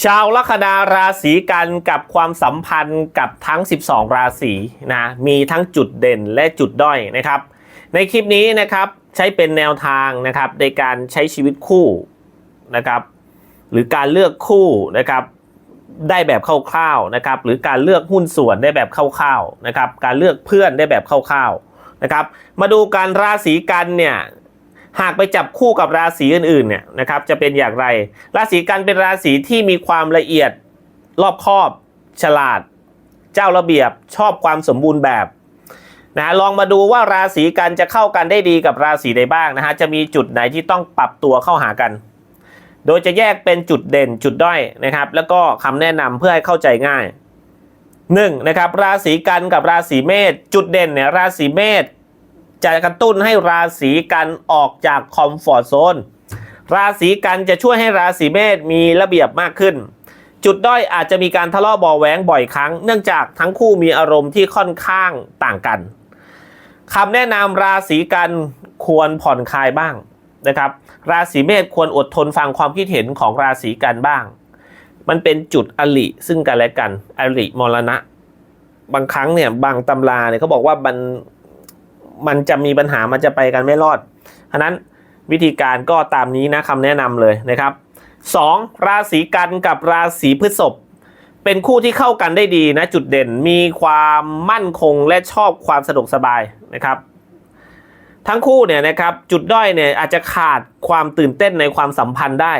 ชาวลัคนาราศีกันกับความสัมพันธ์กับทั้ง 12 ราศีนะมีทั้งจุดเด่นและจุดด้อยนะครับ ในคลิปนี้นะครับใช้เป็นแนวทางนะครับในการใช้ชีวิตคู่นะครับหรือการเลือกคู่นะครับได้แบบคร่าวๆนะครับหรือการเลือกหุ้นส่วนได้แบบคร่าวๆนะครับการเลือกเพื่อนได้แบบคร่าวๆนะครับมาดูการราศีกันเนี่ย หากไปจับคู่กับราศีอื่นๆเนี่ยนะครับจะเป็นอย่างไร ราศีกันเป็นราศีที่มีความละเอียดรอบคอบ ฉลาด เจ้าระเบียบชอบความสมบูรณ์แบบนะลองมาดูว่าราศีกันจะเข้ากันได้ดีกับราศีใดบ้างนะฮะจะมีจุดไหนที่ต้องปรับตัวเข้าหากัน โดยจะแยกเป็นจุดเด่นจุดด้อยนะครับ แล้วก็คำแนะนำเพื่อให้เข้าใจง่าย1นะครับราศีกันกับราศีเมษจุดเด่นเนี่ยราศีเมษ จะกระตุ้นให้ราศีกันออกจากคอมฟอร์ทโซน ราศีกันจะช่วยให้ราศีเมษมีระเบียบมากขึ้น จุดด้อยอาจจะมีการทะเลาะเบาะแหวงบ่อยครั้ง เนื่องจากทั้งคู่มีอารมณ์ที่ค่อนข้างต่างกันคำแนะนำราศีกันควรผ่อนคลายบ้างนะครับ ราศีเมษควรอดทนฟังความคิดเห็นของราศีกันบ้าง มันเป็นจุดอลิซึ่งกันและกันอลิมรณะ บางครั้งเนี่ยบางตำราเนี่ยเขาบอกว่ามัน มันจะมีปัญหามันจะไปกันไม่รอดฉะนั้นวิธีการก็ตามนี้นะคำแนะนำเลยนะครับ 2. ราศีกันกับราศีพฤษภเป็นคู่ที่เข้ากันได้ดีนะจุดเด่นมีความมั่นคงและชอบความสะดวกสบายนะครับ ทั้งคู่เนี่ยนะครับจุดด้อยเนี่ยอาจจะขาดความตื่นเต้นในความสัมพันธ์ได้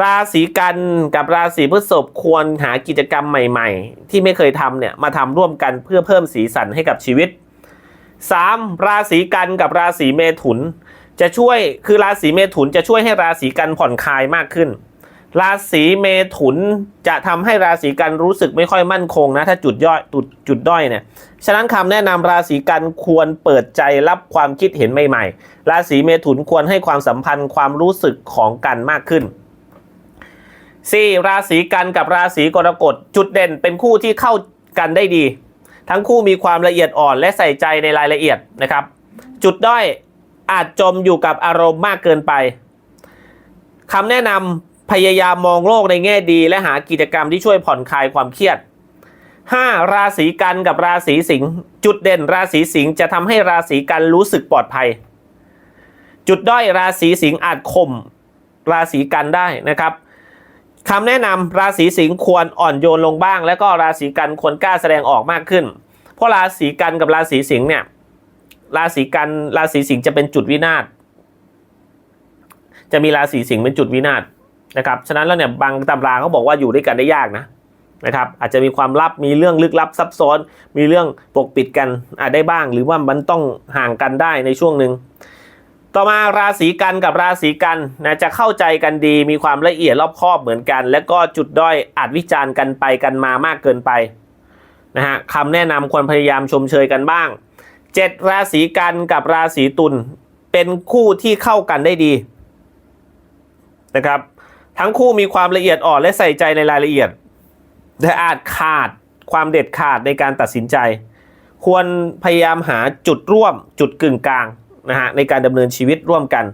ราศีกันกับราศีพฤษภควรหากิจกรรมใหม่ ๆ ที่ไม่เคยทำเนี่ยมาทำร่วมกันเพื่อเพิ่มสีสันให้กับชีวิต 3. ราศีกันกับราศีเมถุน จะช่วยคือราศีเมถุนจะช่วยให้ราศีกันผ่อนคลายมากขึ้น ราศีเมถุนจะทำให้ราศีกันรู้สึกไม่ค่อยมั่นคงนะถ้าจุดย่อยจุดจุดด้อยเนี่ยฉะนั้นคำแนะนำราศีกันควรเปิดใจรับความคิดเห็นใหม่ๆ ราศีเมถุนควรให้ความสัมพันธ์ความรู้สึกของกันมากขึ้น 4. ราศีกันกับราศีกรกฎจุดเด่นเป็นคู่ที่เข้ากันได้ดี ทั้งคู่มีความละเอียดอ่อนและใส่ใจในรายละเอียดนะครับ จุดด้อยอาจจมอยู่กับอารมณ์มากเกินไปคำแนะนำพยายามมองโลกในแง่ดี และหากิจกรรมที่ช่วยผ่อนคลายความเครียด 5. ราศีกันกับราศีสิงห์จุดเด่นราศีสิงห์จะทำให้ราศีกันรู้สึกปลอดภัย จุดด้อยราศีสิงห์อาจข่มราศีกันได้นะครับ คำแนะนำราศีสิงห์ควรอ่อนโยนลงบ้าง แล้วก็ราศีกันควรกล้าแสดงออกมากขึ้น เพราะราศีกันกับราศีสิงห์เนี่ยราศีกันราศีสิงห์จะเป็นจุดวินาศจะมีราศีสิงห์เป็นจุดวินาศนะครับฉะนั้นแล้วเนี่ยบางตำราเขาบอกว่าอยู่ด้วยกันได้ยากนะนะครับอาจจะมีความลับมีเรื่องลึกลับซับซ้อน มีเรื่องปกปิดกันอาจได้บ้าง หรือว่ามันต้องห่างกันได้ในช่วงหนึ่ง ต่อมาราศีกันกับราศีกันนะจะเข้าใจกันดีมีความละเอียดรอบคอบเหมือนกัน และก็จุดด้อยอาจวิจารณ์กันไปกันมามากเกินไปนะฮะคำแนะนำควรพยายามชมเชยกันบ้าง 7 ราศีกันกับราศีตุลเป็นคู่ที่เข้ากันได้ดีนะครับทั้งคู่มีความละเอียดอ่อนและใส่ใจในรายละเอียดแต่อาจขาดความเด็ดขาดในการตัดสินใจ ควรพยายามหาจุดร่วมจุดกึ่งกลาง นะฮะในการดำเนินชีวิตร่วมกัน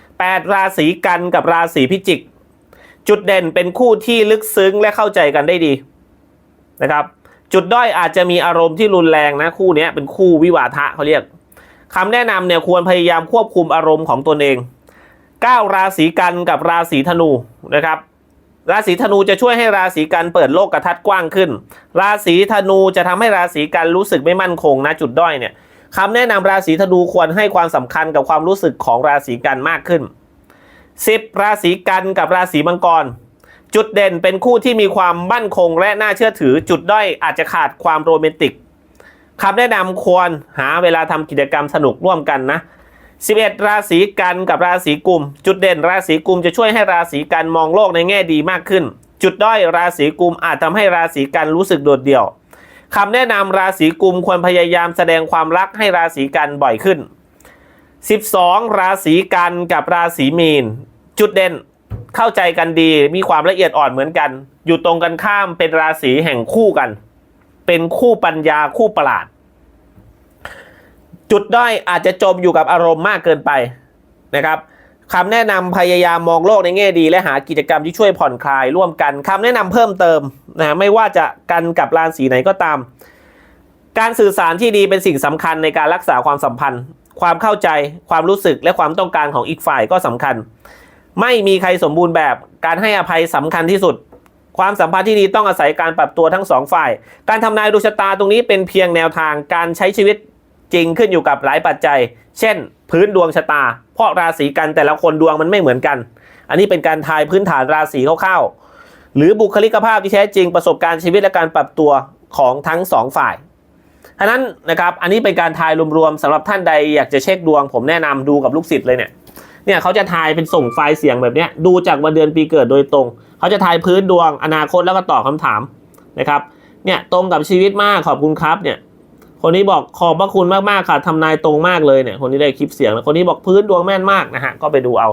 8 ราศีกันกับราศีพิจิก จุดเด่นเป็นคู่ที่ลึกซึ้งและเข้าใจกันได้ดีนะครับ จุดด้อยอาจจะมีอารมณ์ที่รุนแรงนะคู่นี้เป็นคู่วิวาทะเขาเรียกคำแนะนำเนี่ยควรพยายามควบคุมอารมณ์ของตนเอง 9 ราศีกันกับราศีธนูนะครับราศีธนูจะช่วยให้ราศีกันเปิดโลกกระทัดกว้างขึ้น ราศีธนูจะทำให้ราศีกันรู้สึกไม่มั่นคงนะจุดด้อยเนี่ย คำแนะนำราศีธนูควรให้ความสำคัญกับความรู้สึกของราศีกันมากขึ้น 10 ราศีกันกับราศีมังกร จุดเด่นเป็นคู่ที่มีความมั่นคงและน่าเชื่อถือ จุดด้อยอาจจะขาดความโรแมนติกคำแนะนำควรหาเวลาทำกิจกรรมสนุกร่วมกันนะ 11 ราศีกันกับราศีกุม จุดเด่นราศีกุมจะช่วยให้ราศีกันมองโลกในแง่ดีมากขึ้น จุดด้อยราศีกุมอาจทำให้ราศีกันรู้สึกโดดเดี่ยว คำแนะนำราศีกุมควรพยายามแสดงความรักให้ราศีกันบ่อยขึ้น 12 ราศีกันกับราศีมีน จุดเด่นเข้าใจกันดีมีความละเอียดอ่อนเหมือนกัน อยู่ตรงกันข้ามเป็นราศีแห่งคู่กัน เป็นคู่ปัญญาคู่ประหลาด จุดด้อยอาจจะจมอยู่กับอารมณ์มากเกินไปนะครับคำแนะนำพยายามมองโลกในแง่ดี และหากิจกรรมที่ช่วยผ่อนคลายร่วมกันคำแนะนำเพิ่มเติม นะไม่ว่าจะกันกับราศีไหนก็ตาม การสื่อสารที่ดีเป็นสิ่งสำคัญในการรักษาความสัมพันธ์ ความเข้าใจความรู้สึกและความต้องการของอีกฝ่ายก็สำคัญ ไม่มีใครสมบูรณ์แบบการให้อภัยสำคัญที่สุด ความสัมพันธ์ที่ดีต้องอาศัยการปรับตัวทั้งสองฝ่าย การทำนายดวงชะตาตรงนี้เป็นเพียงแนวทางการใช้ชีวิตจริงขึ้นอยู่กับหลายปัจจัย เช่น พื้นดวงชะตา เพราะราศีกันแต่ละคนดวงมันไม่เหมือนกัน อันนี้เป็นการทายพื้นฐานราศีคร่าวๆ หรือบุคลิกภาพที่แท้จริงประสบการณ์ชีวิตและการปรับตัวของทั้งสองฝ่ายฉะนั้นนะครับอันนี้เป็นการทายรวมๆสำหรับท่านใดอยากจะเช็คดวง ผมแนะนำดูกับลูกศิษย์เลยเนี่ยเนี่ยเขาจะทายเป็นส่งไฟล์เสียงแบบนี้ดูจากวันเดือนปีเกิดโดยตรง เขาจะทายพื้นดวงอนาคตแล้วก็ตอบคำถามนะครับเนี่ยตรงกับชีวิตมากขอบคุณครับเนี่ยคนนี้บอกขอบพระคุณมากๆค่ะทำนายตรงมากเลยเนี่ยคนนี้ได้คลิปเสียงแล้วคนนี้บอกพื้นดวงแม่นมากนะฮะก็ไปดูเอา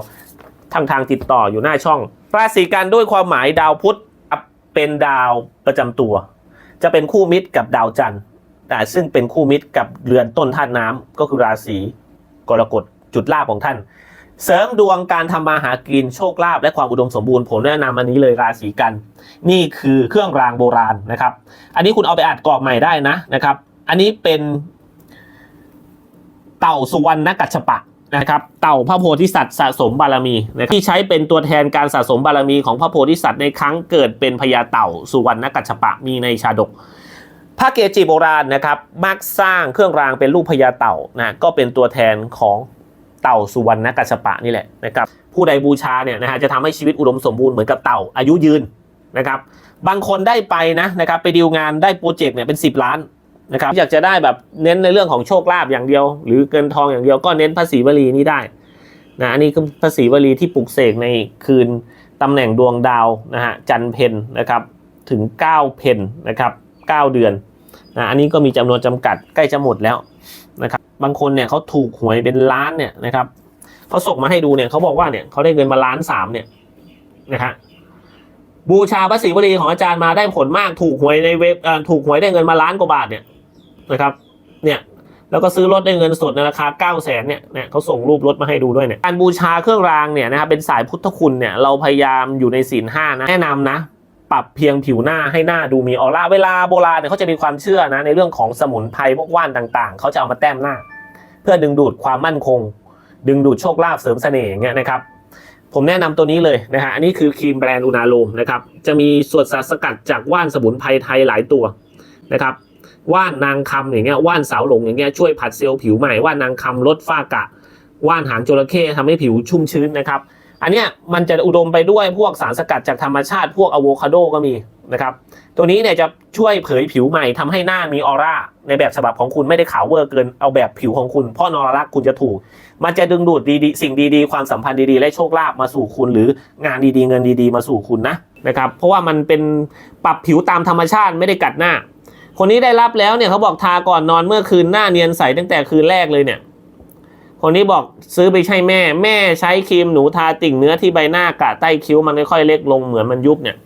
ทางทางติดต่ออยู่หน้าช่อง ราศีกันด้วยความหมายดาวพุธเป็นดาวประจำตัว จะเป็นคู่มิตรกับดาวจันทร์แต่ซึ่งเป็นคู่มิตรกับเรือนต้นธาตุน้ำก็คือราศีกรกฎจุดลาภของท่าน เสริมดวงการทำมาหากินโชคลาภและความอุดมสมบูรณ์ผมแนะนำอันนี้เลยราศีกัน นี่คือเครื่องรางโบราณนะครับ อันนี้คุณเอาไปอัดกรอบใหม่ได้นะนะครับ อันนี้เป็นเต่าสุวรรณกัจฉปะ นะครับเต่าพระโพธิสัตว์สะสมบารมีนะที่ใช้เป็นตัวแทนการสะสมบารมีของพระโพธิสัตว์ในครั้งเกิดเป็นพญาเต่าสุวรรณกัจฉปะมีในชาดกพระเกจิโบราณนะครับมักสร้างเครื่องรางเป็นรูปพญาเต่านะก็เป็นตัวแทนของเต่าสุวรรณกัจฉปะนี่แหละนะครับผู้ใดบูชาเนี่ยนะฮะจะทำให้ชีวิตอุดมสมบูรณ์เหมือนกับเต่าอายุยืนนะครับบางคนได้ไปนะนะครับไปดีลงานได้โปรเจกต์เนี่ยเป็น 10 ล้าน นะครับอยากจะได้แบบเน้นในเรื่องของโชคลาภอย่างเดียว หรือเกินทองอย่างเดียวก็เน้นพระศรีวลีนี้ได้นะอันนี้คือพระศรีวลีที่ปลุกเสกในคืนตำแหน่งดวงดาวนะฮะจันเพนนะครับถึง 9 เพนนะครับ 9 เดือนนะอันนี้ก็มีจำนวนจำกัดใกล้จะหมดแล้วนะครับบางคนเนี่ยเขาถูกหวยเป็นล้านเนี่ยนะครับเขาส่งมาให้ดูเนี่ยเขาบอกว่าเนี่ยเขาได้เงินมาล้านสามเนี่ยนะฮะบูชาพระศรีวลีของอาจารย์มาได้ผลมากถูกหวยในเว็บถูกหวยได้เงินมาล้านกว่าบาทเนี่ย นะครับเนี่ยแล้วก็ซื้อรถได้เงินสดในราคา9ก้าแสนเนี่ยเนี่ยเขาส่งรูปรถมาให้ดูด้วยเนี่ยการบูชาเครื่องรางเนี่ยนะครับเป็นสายพุทธคุณเนี่ยเราพยายามอยู่ในศีลห้านะแนะนำนะ ปรับเพียงผิวหน้าให้หน้าดูมีออร่าเวลาโบราณเนี่ยเขาจะมีความเชื่อนะในเรื่องของสมุนไพรพวกว่านต่างๆ เขาจะเอามาแต้มหน้า เพื่อดึงดูดความมั่นคง ดึงดูดโชคลาภเสริมเสน่ห์อย่างเงี้ยนะครับผมแนะนำตัวนี้เลยนะฮะอันนี้คือครีมแบรนด์อุณาโลมนะครับจะมีส่วนสารสกัดจากว่านสมุนไพรไทยหลายตัวนะครับ ว่านนางคำอย่างเงี้ยว่านสาวหลงอย่างเงี้ยช่วยผัดเซลล์ผิวใหม่ว่านนางคำลดฝ้ากระว่านหางจระเข้ทำให้ผิวชุ่มชื้นนะครับ อันเนี้ยมันจะอุดมไปด้วยพวกสารสกัดจากธรรมชาติพวกอะโวคาโดก็มีนะครับ ตัวนี้เนี่ยจะช่วยเผยผิวใหม่ทำให้หน้ามีออร่าในแบบฉบับของคุณไม่ได้ขาวเวอร์เกินเอาแบบผิวของคุณเพราะนอรักคุณจะถูก มันจะดึงดูดดีๆสิ่งดีๆ ความสัมพันธ์ดีๆ และโชคลาภมาสู่คุณ หรืองานดีๆ เงินดีๆ มาสู่คุณนะนะครับ เพราะว่ามันเป็นปรับผิวตามธรรมชาติไม่ได้กัดหน้า คนนี้ได้รับแล้วเนี่ยเขาบอกทาก่อนนอนเมื่อคืนหน้าเนียนใสตั้งแต่คืนแรกเลยเนี่ย คนนี้บอกซื้อไปใช่แม่ แม่ใช้ครีมหนูทาติ่งเนื้อที่ใบหน้ากะใต้คิ้วมันค่อยๆเล็กลงเหมือนมันยุบเนี่ย